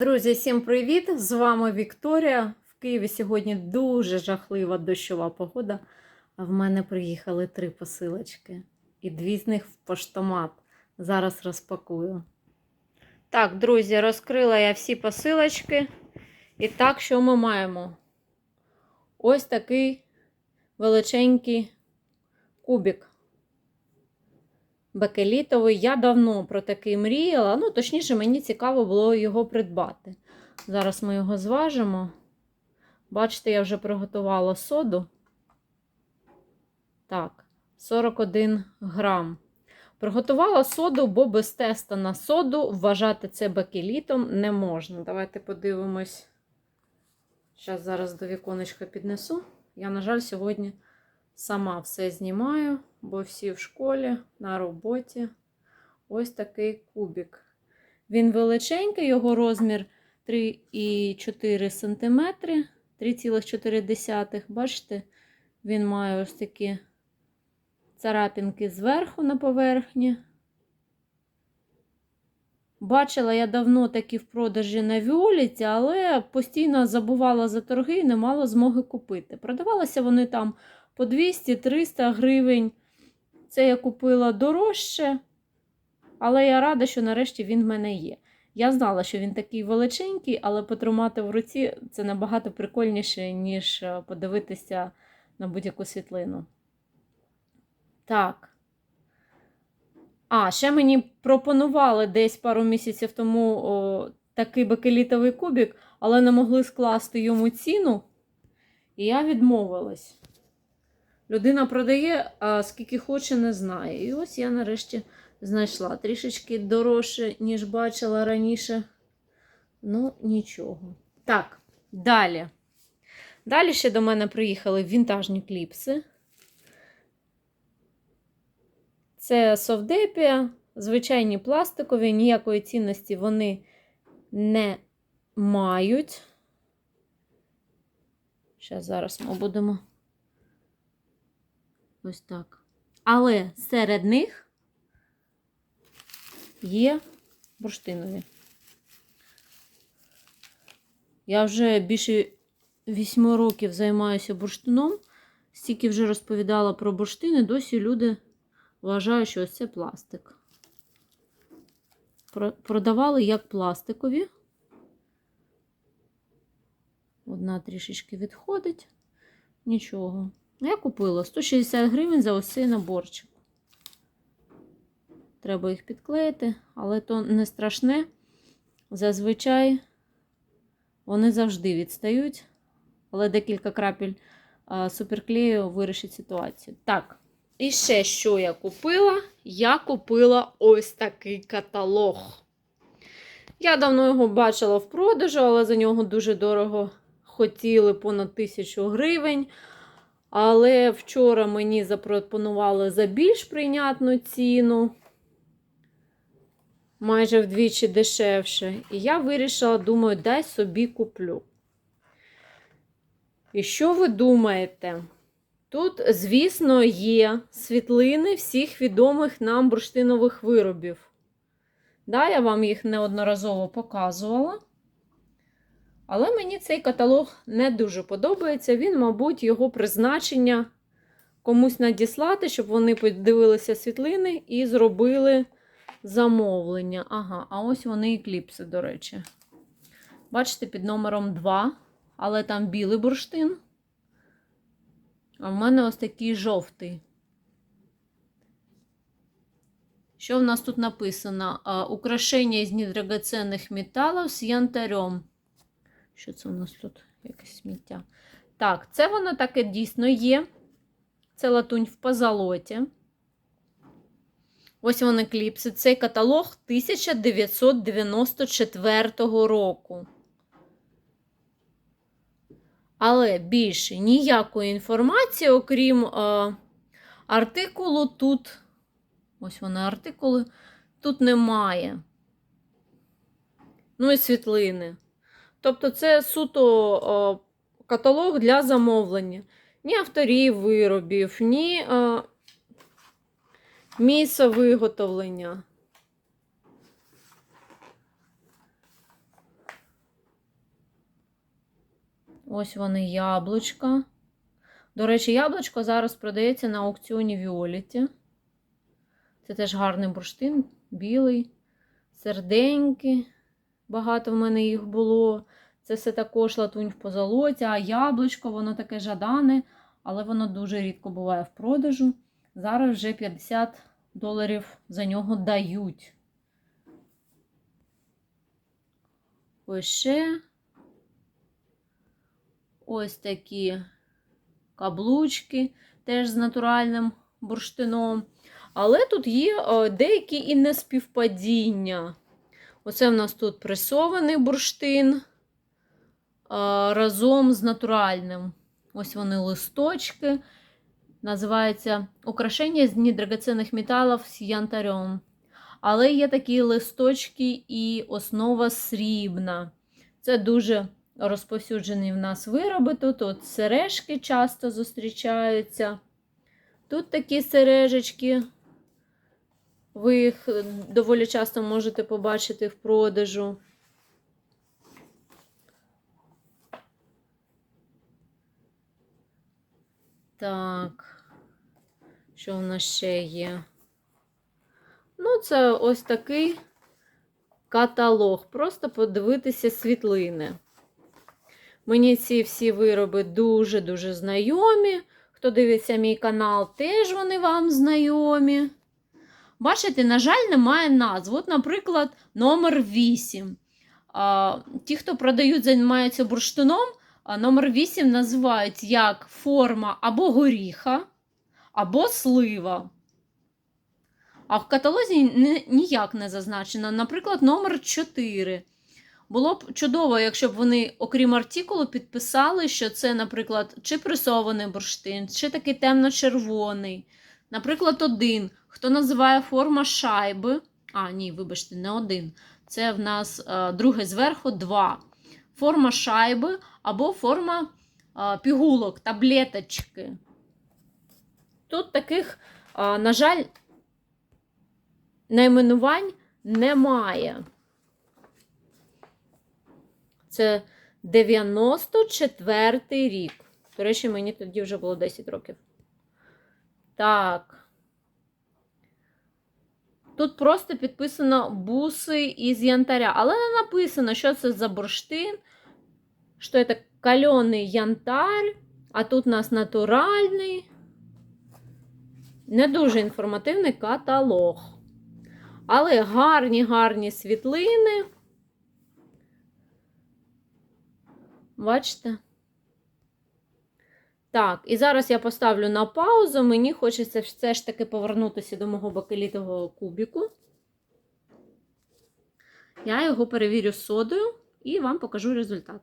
Друзі, всім привіт! З вами Вікторія. В Києві сьогодні дуже жахлива дощова погода. А в мене приїхали три посилочки. І дві з них в поштомат. Зараз розпакую. Так, друзі, розкрила я всі посилочки. І так, що ми маємо? Ось такий величенький кубик. Бакелітовий. Я давно про такий мріяла. Ну, точніше, мені цікаво було його придбати. Зараз ми його зважимо. Бачите, я вже приготувала соду. Так, 41 грам. Приготувала соду, бо без теста на соду вважати це бакелітом не можна. Давайте подивимось. Зараз зараз до віконечка піднесу. Я, на жаль, сьогодні сама все знімаю, бо всі в школі, на роботі. Ось такий кубик. Він величенький, його розмір 3,4 см, 3,4. Бачите, він має ось такі царапінки зверху на поверхні. Бачила я давно такі в продажі на Віоліті, але постійно забувала за торги і не мала змоги купити. Продавалися вони там по 200-300 гривень. Це я купила дорожче, але я рада, що нарешті він в мене є. Я знала, що він такий величенький, але потримати в руці це набагато прикольніше, ніж е, подивитися на будь-яку світлину. Так. А, ще мені пропонували десь пару місяців тому о, такий бакелітовий кубик, але не могли скласти йому ціну. І я відмовилась. Людина продає, а скільки хоче, не знає. І ось я нарешті знайшла. Трішечки дорожче, ніж бачила раніше. Ну, нічого. Так, далі. Далі ще до мене приїхали вінтажні кліпси. Це совдепія, звичайні пластикові, ніякої цінності вони не мають. Зараз зараз ми будемо. Ось так. Але серед них є бурштинові. Я вже більше 8 років займаюся бурштином, стільки вже розповідала про бурштини, досі люди вважають, що ось це пластик. Продавали як пластикові. Одна трішечки відходить. Нічого. Я купила 160 гривень за ось цей наборчик. Треба їх підклеїти, але то не страшне. Зазвичай вони завжди відстають, але декілька крапель суперклею вирішить ситуацію. Так, і ще що я купила? Я купила ось такий каталог. Я давно його бачила в продажу, але за нього дуже дорого хотіли понад тисячу гривень. Але вчора мені запропонували за більш прийнятну ціну, майже вдвічі дешевше. І я вирішила, думаю, дай собі куплю. І що ви думаєте? Тут, звісно, є світлини всіх відомих нам бурштинових виробів. Да, я вам їх неодноразово показувала. Але мені цей каталог не дуже подобається. Він, мабуть, його призначення комусь надіслати, щоб вони подивилися світлини і зробили замовлення. Ага, а ось вони і кліпси, до речі. Бачите, під номером 2, але там білий бурштин. А в мене ось такий жовтий. Що в нас тут написано? Украшення із недрагоценних металів з янтарем. Що це у нас тут? Якесь сміття. Так, це воно таке дійсно є. Це латунь в позолоті. Ось вони кліпси. Цей каталог 1994 року. Але більше ніякої інформації, окрім е, артикулу, тут. Ось вони артикули. Тут немає. Ну і світлини. Тобто, це суто о, каталог для замовлення. Ні авторів виробів, ні о, місця виготовлення. Ось вони яблучка. До речі, яблучко зараз продається на аукціоні Віоліті. Це теж гарний бурштин, білий, серденьки. Багато в мене їх було. Це все також латунь в позолоті, а яблучко, воно таке жадане, але воно дуже рідко буває в продажу. Зараз вже 50 доларів за нього дають. Ось ще ось такі каблучки, теж з натуральним бурштином. Але тут є е, деякі і неспівпадіння. Оце в нас тут пресований бурштин разом з натуральним. Ось вони листочки. Називається Украшення з дні драгоцінних металів з янтарем. Але є такі листочки і основа срібна. Це дуже розповсюджені в нас вироби. Тут от сережки часто зустрічаються. Тут такі сережечки. Ви їх е, доволі часто можете побачити в продажу. Так, що в нас ще є? Ну, це ось такий каталог. Просто подивитися світлини. Мені ці всі вироби дуже-дуже знайомі. Хто дивиться мій канал, теж вони вам знайомі. Бачите, на жаль, немає назв. От, наприклад, номер 8. А, ті, хто продають, займаються бурштином, номер 8 називають як форма або горіха, або слива. А в каталозі ні- ніяк не зазначено. Наприклад, номер 4. Було б чудово, якщо б вони, окрім артикулу, підписали, що це, наприклад, чи пресований бурштин, чи такий темно-червоний. Наприклад, один. Хто називає форма шайби. А, ні, вибачте, не один. Це в нас е, друге зверху два. Форма шайби або форма е, пігулок, таблеточки. Тут таких, е, на жаль, найменувань немає. Це 94-й рік. До речі, мені тоді вже було 10 років. Так. Тут просто підписано буси із янтаря, але не написано, що це за бурштин, що це кальоний янтарь, а тут у нас натуральний. Не дуже інформативний каталог. Але гарні, гарні світлини. Бачите? Так, і зараз я поставлю на паузу. Мені хочеться все ж таки повернутися до мого бакелітового кубіку. Я його перевірю содою і вам покажу результат.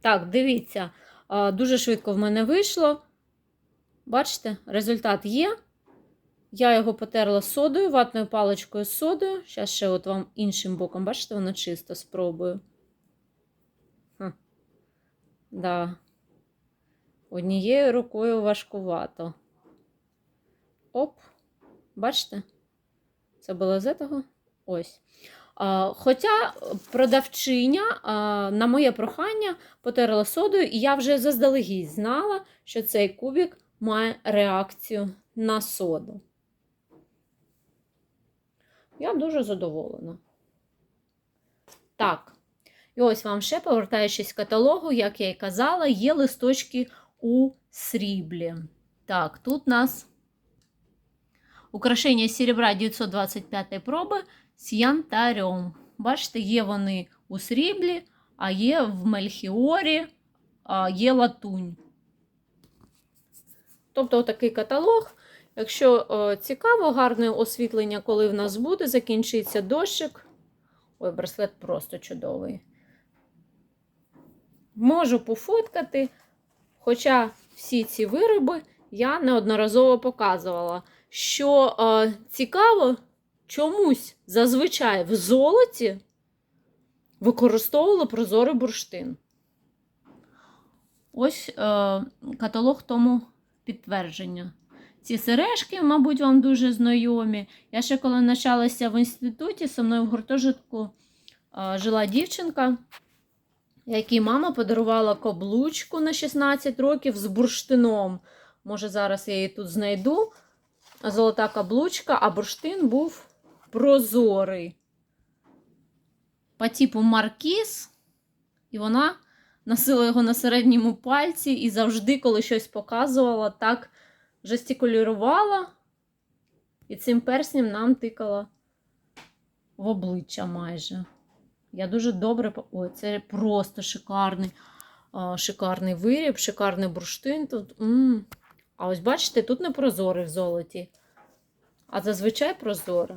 Так, дивіться, дуже швидко в мене вийшло. Бачите, результат є. Я його потерла содою, ватною паличкою з содою. Зараз ще от вам іншим боком, бачите, воно чисто спробую. Да. Однією рукою важкувато. Оп, бачите? Це було з того? Ось. А, хоча продавчиня а, на моє прохання потерла содою, і я вже заздалегідь знала, що цей кубик має реакцію на соду. Я дуже задоволена. Так. І ось вам ще, повертаючись к каталогу, як я і казала, є листочки у сріблі. Так, тут у нас украшення серебра 925 проби з янтарем. Бачите, є вони у сріблі, а є в мельхіорі, а є латунь. Тобто, такий каталог. Якщо е, цікаво, гарне освітлення, коли в нас буде, закінчиться дощик. Ой, браслет просто чудовий. Можу пофоткати, хоча всі ці вироби я неодноразово показувала. Що е, цікаво, чомусь зазвичай в золоті використовували прозорий бурштин. Ось е, каталог тому підтвердження. Ці сережки, мабуть, вам дуже знайомі. Я ще коли навчалася в інституті, со мною в гуртожитку е, жила дівчинка. Якій мама подарувала каблучку на 16 років з бурштином. Може, зараз я її тут знайду. Золота каблучка, а бурштин був прозорий. По типу маркіз. І вона носила його на середньому пальці і завжди, коли щось показувала, так жестикулювала. І цим перснем нам тикала в обличчя майже. Я дуже добре. Ой, це просто шикарний, шикарний виріб, шикарний бурштин тут. м А ось бачите, тут не прозорий в золоті, а зазвичай прозоре.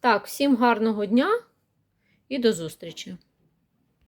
Так, всім гарного дня і до зустрічі!